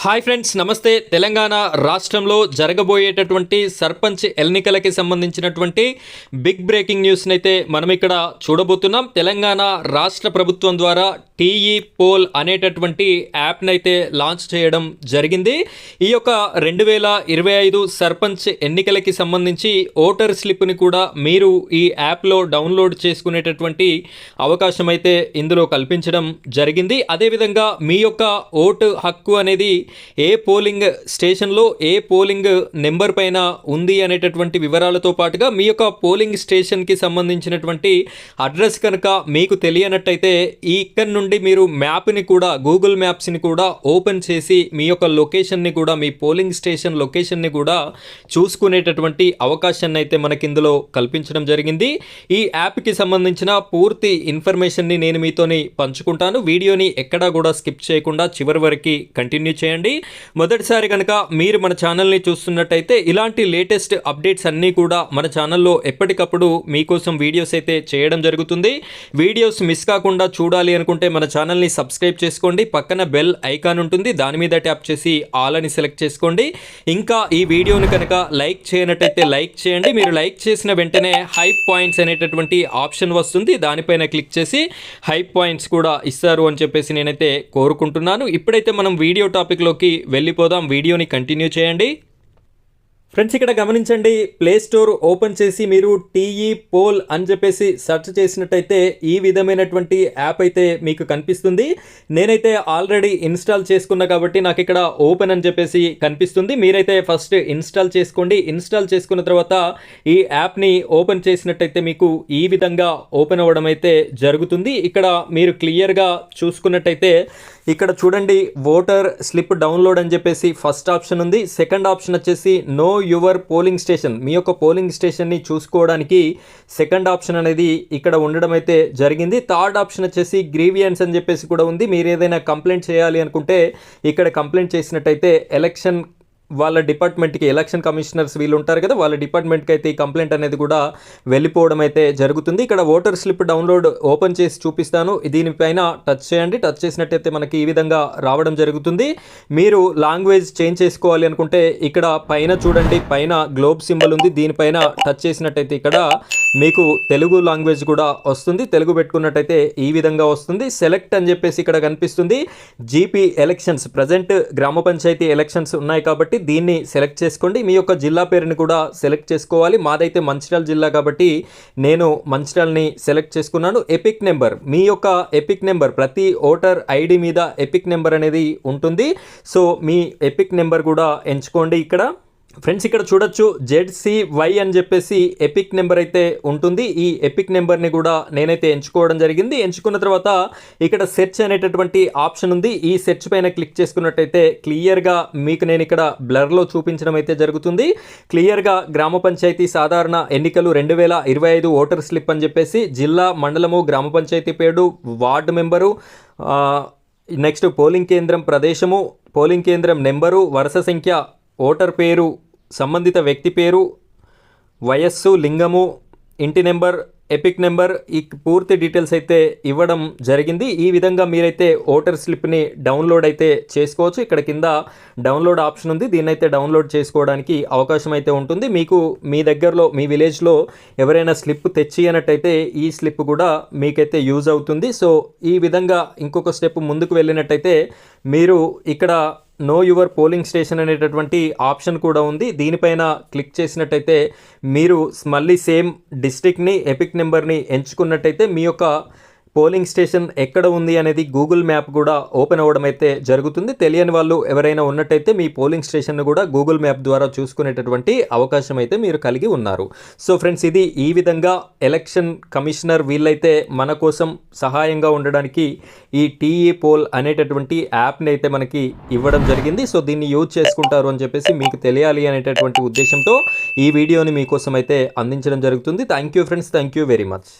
Hi friends నమస్తే. తెలంగాణ రాష్ట్రంలో జరగబోయేటటువంటి సర్పంచ్ ఎన్నికలకి సంబంధించినటువంటి బిగ్ బ్రేకింగ్ న్యూస్ని అయితే మనం ఇక్కడ చూడబోతున్నాం. తెలంగాణ రాష్ట్ర ప్రభుత్వం ద్వారా టీఈ పోల్ అనేటటువంటి యాప్ని అయితే లాంచ్ చేయడం జరిగింది. ఈ యొక్క రెండు వేల ఇరవై ఐదు సర్పంచ్ ఎన్నికలకి సంబంధించి ఓటర్ స్లిప్ని కూడా మీరు ఈ యాప్లో డౌన్లోడ్ చేసుకునేటటువంటి అవకాశం అయితే ఇందులో కల్పించడం జరిగింది. అదేవిధంగా మీ యొక్క ఓటు హక్కు అనేది ఏ పోలింగ్ స్టేషన్లో ఏ పోలింగ్ నెంబర్ పైన ఉంది అనేటటువంటి వివరాలతో పాటుగా మీ యొక్క పోలింగ్ స్టేషన్కి సంబంధించినటువంటి అడ్రస్ కనుక మీకు తెలియనట్టయితే ఈ ఇక్కడ నుండి మీరు మ్యాప్ని కూడా గూగుల్ మ్యాప్స్ని కూడా ఓపెన్ చేసి మీ యొక్క లొకేషన్ని కూడా మీ పోలింగ్ స్టేషన్ లొకేషన్ని కూడా చూసుకునేటటువంటి అవకాశాన్ని అయితే మనకి ఇందులో కల్పించడం జరిగింది. ఈ యాప్కి సంబంధించిన పూర్తి ఇన్ఫర్మేషన్ని నేను మీతోని పంచుకుంటాను. వీడియోని ఎక్కడా కూడా స్కిప్ చేయకుండా చివరి వరకు కంటిన్యూ చేయండి. మొదటిసారి కనుక మీరు మన ఛానల్ని చూస్తున్నట్టయితే ఇలాంటి లేటెస్ట్ అప్డేట్స్ అన్నీ కూడా మన ఛానల్లో ఎప్పటికప్పుడు మీకోసం వీడియోస్ అయితే చేయడం జరుగుతుంది. వీడియోస్ మిస్ కాకుండా చూడాలి అనుకుంటే మన ఛానల్ని సబ్స్క్రైబ్ చేసుకోండి. పక్కన బెల్ ఐకాన్ ఉంటుంది. దాని మీద ట్యాప్ చేసి ఆల్ అని సెలెక్ట్ చేసుకోండి. ఇంకా ఈ వీడియోని కనుక లైక్ చేయనట్టయితే లైక్ చేయండి. మీరు లైక్ చేసిన వెంటనే హైప్ పాయింట్స్ అనేటటువంటి ఆప్షన్ వస్తుంది. దానిపైన క్లిక్ చేసి హైప్ పాయింట్స్ కూడా ఇస్తారు అని చెప్పేసి నేనైతే కోరుకుంటున్నాను. ఇప్పుడైతే మనం వీడియో టాపిక్ టాపిక్లోకి వెళ్ళిపోదాం. వీడియోని కంటిన్యూ చేయండి. ఫ్రెండ్స్ ఇక్కడ గమనించండి ప్లే స్టోర్ ఓపెన్ చేసి మీరు టీఈ పోల్ అని చెప్పేసి సెర్చ్ చేసినట్టయితే ఈ విధమైనటువంటి యాప్ అయితే మీకు కనిపిస్తుంది. నేనైతే ఆల్రెడీ ఇన్స్టాల్ చేసుకున్నా కాబట్టి నాకు ఇక్కడ ఓపెన్ అని చెప్పేసి కనిపిస్తుంది. మీరైతే ఫస్ట్ ఇన్స్టాల్ చేసుకోండి. ఇన్స్టాల్ చేసుకున్న తర్వాత ఈ యాప్ని ఓపెన్ చేసినట్టయితే మీకు ఈ విధంగా ఓపెన్ అవ్వడం అయితే జరుగుతుంది. ఇక్కడ మీరు క్లియర్గా చూసుకున్నట్టయితే ఇక్కడ చూడండి ఓటర్ స్లిప్ డౌన్లోడ్ అని చెప్పేసి ఫస్ట్ ఆప్షన్ ఉంది. సెకండ్ ఆప్షన్ వచ్చేసి నో యువర్ పోలింగ్ స్టేషన్. మీ యొక్క పోలింగ్ స్టేషన్ని చూసుకోవడానికి సెకండ్ ఆప్షన్ అనేది ఇక్కడ ఉండడం అయితే జరిగింది. థర్డ్ ఆప్షన్ వచ్చేసి గ్రీవియన్స్ అని చెప్పేసి కూడా ఉంది. మీరు ఏదైనా కంప్లైంట్ చేయాలి అనుకుంటే ఇక్కడ కంప్లైంట్ చేసినట్టయితే ఎలక్షన్ వాళ్ళ డిపార్ట్మెంట్కి ఎలక్షన్ కమిషనర్స్ వీళ్ళు ఉంటారు కదా వాళ్ళ డిపార్ట్మెంట్కి అయితే ఈ కంప్లైంట్ అనేది కూడా వెళ్ళిపోవడం అయితే జరుగుతుంది. ఇక్కడ ఓటర్ స్లిప్ డౌన్లోడ్ ఓపెన్ చేసి చూపిస్తాను. దీనిపైన టచ్ చేయండి. టచ్ చేసినట్టయితే మనకి ఈ విధంగా రావడం జరుగుతుంది. మీరు లాంగ్వేజ్ చేంజ్ చేసుకోవాలి అనుకుంటే ఇక్కడ పైన చూడండి. పైన గ్లోబ్ సింబల్ ఉంది. దీనిపైన టచ్ చేసినట్టయితే ఇక్కడ మీకు తెలుగు లాంగ్వేజ్ కూడా వస్తుంది. తెలుగు పెట్టుకున్నట్టయితే ఈ విధంగా వస్తుంది. సెలెక్ట్ అని చెప్పేసి ఇక్కడ కనిపిస్తుంది. జీపీ ఎలక్షన్స్ ప్రజెంట్ గ్రామ పంచాయతీ ఎలక్షన్స్ ఉన్నాయి కాబట్టి దీన్ని సెలెక్ట్ చేసుకోండి. మీ యొక్క జిల్లా పేరుని కూడా సెలెక్ట్ చేసుకోవాలి. మాదైతే మంచిర్యాల జిల్లా కాబట్టి నేను మంచిర్యాలని సెలెక్ట్ చేసుకున్నాను. ఎపిక్ నెంబర్ మీ యొక్క ఎపిక్ నెంబర్ ప్రతి ఓటర్ ఐడి మీద ఎపిక్ నెంబర్ అనేది ఉంటుంది. సో మీ ఎపిక్ నెంబర్ కూడా ఎంచుకోండి ఇక్కడ. ఫ్రెండ్స్ ఇక్కడ చూడొచ్చు వై అని చెప్పేసి ఎపిక్ నెంబర్ అయితే ఉంటుంది. ఈ ఎపిక్ నెంబర్ని కూడా నేనైతే ఎంచుకోవడం జరిగింది. ఎంచుకున్న తర్వాత ఇక్కడ సెర్చ్ అనేటటువంటి ఆప్షన్ ఉంది. ఈ సెర్చ్ పైన క్లిక్ చేసుకున్నట్టయితే క్లియర్గా మీకు నేను ఇక్కడ బ్లర్లో చూపించడం అయితే జరుగుతుంది. క్లియర్గా గ్రామ పంచాయతీ సాధారణ ఎన్నికలు రెండు వేల ఇరవై ఐదు ఓటర్ స్లిప్ అని చెప్పేసి జిల్లా మండలము గ్రామ పంచాయతీ పేరు వార్డు మెంబరు నెక్స్ట్ పోలింగ్ కేంద్రం ప్రదేశము పోలింగ్ కేంద్రం నెంబరు వరుస సంఖ్య ఓటర్ పేరు సంబంధిత వ్యక్తి పేరు వయస్సు లింగము ఇంటి నెంబర్ ఎపిక్ నెంబర్ ఈ పూర్తి డీటెయిల్స్ అయితే ఇవ్వడం జరిగింది. ఈ విధంగా మీరైతే ఓటర్ స్లిప్ని డౌన్లోడ్ అయితే చేసుకోవచ్చు. ఇక్కడ కింద డౌన్లోడ్ ఆప్షన్ ఉంది. దీన్ని అయితే డౌన్లోడ్ చేసుకోవడానికి అవకాశం అయితే ఉంటుంది. మీకు మీ దగ్గరలో మీ విలేజ్లో ఎవరైనా స్లిప్ తెచ్చి అన్నట్టయితే ఈ స్లిప్ కూడా మీకైతే యూజ్ అవుతుంది. సో ఈ విధంగా ఇంకొక స్టెప్ ముందుకు వెళ్ళినట్టయితే మీరు ఇక్కడ నో యువర్ పోలింగ్ స్టేషన్ అనేటటువంటి ఆప్షన్ కూడా ఉంది. దీనిపైన క్లిక్ చేసినట్టయితే మీరు మళ్ళీ సేమ్ డిస్ట్రిక్ట్ని ఎపిక్ నెంబర్ని ఎంచుకున్నట్టయితే మీ యొక్క పోలింగ్ స్టేషన్ ఎక్కడ ఉంది అనేది గూగుల్ మ్యాప్ కూడా ఓపెన్ అవ్వడం అయితే జరుగుతుంది. తెలియని వాళ్ళు ఎవరైనా ఉన్నట్టయితే మీ పోలింగ్ స్టేషన్ను కూడా గూగుల్ మ్యాప్ ద్వారా చూసుకునేటటువంటి అవకాశం అయితే మీరు కలిగి ఉన్నారు. సో ఫ్రెండ్స్ ఇది ఈ విధంగా ఎలక్షన్ కమిషనర్ వీళ్ళైతే మన కోసం సహాయంగా ఉండడానికి ఈ టీఈ పోల్ అనేటటువంటి యాప్ని అయితే మనకి ఇవ్వడం జరిగింది. సో దీన్ని యూజ్ చేసుకుంటారు అని చెప్పేసి మీకు తెలియాలి అనేటటువంటి ఉద్దేశంతో ఈ వీడియోని మీకోసం అయితే అందించడం జరుగుతుంది. Thank you friends thank you very much.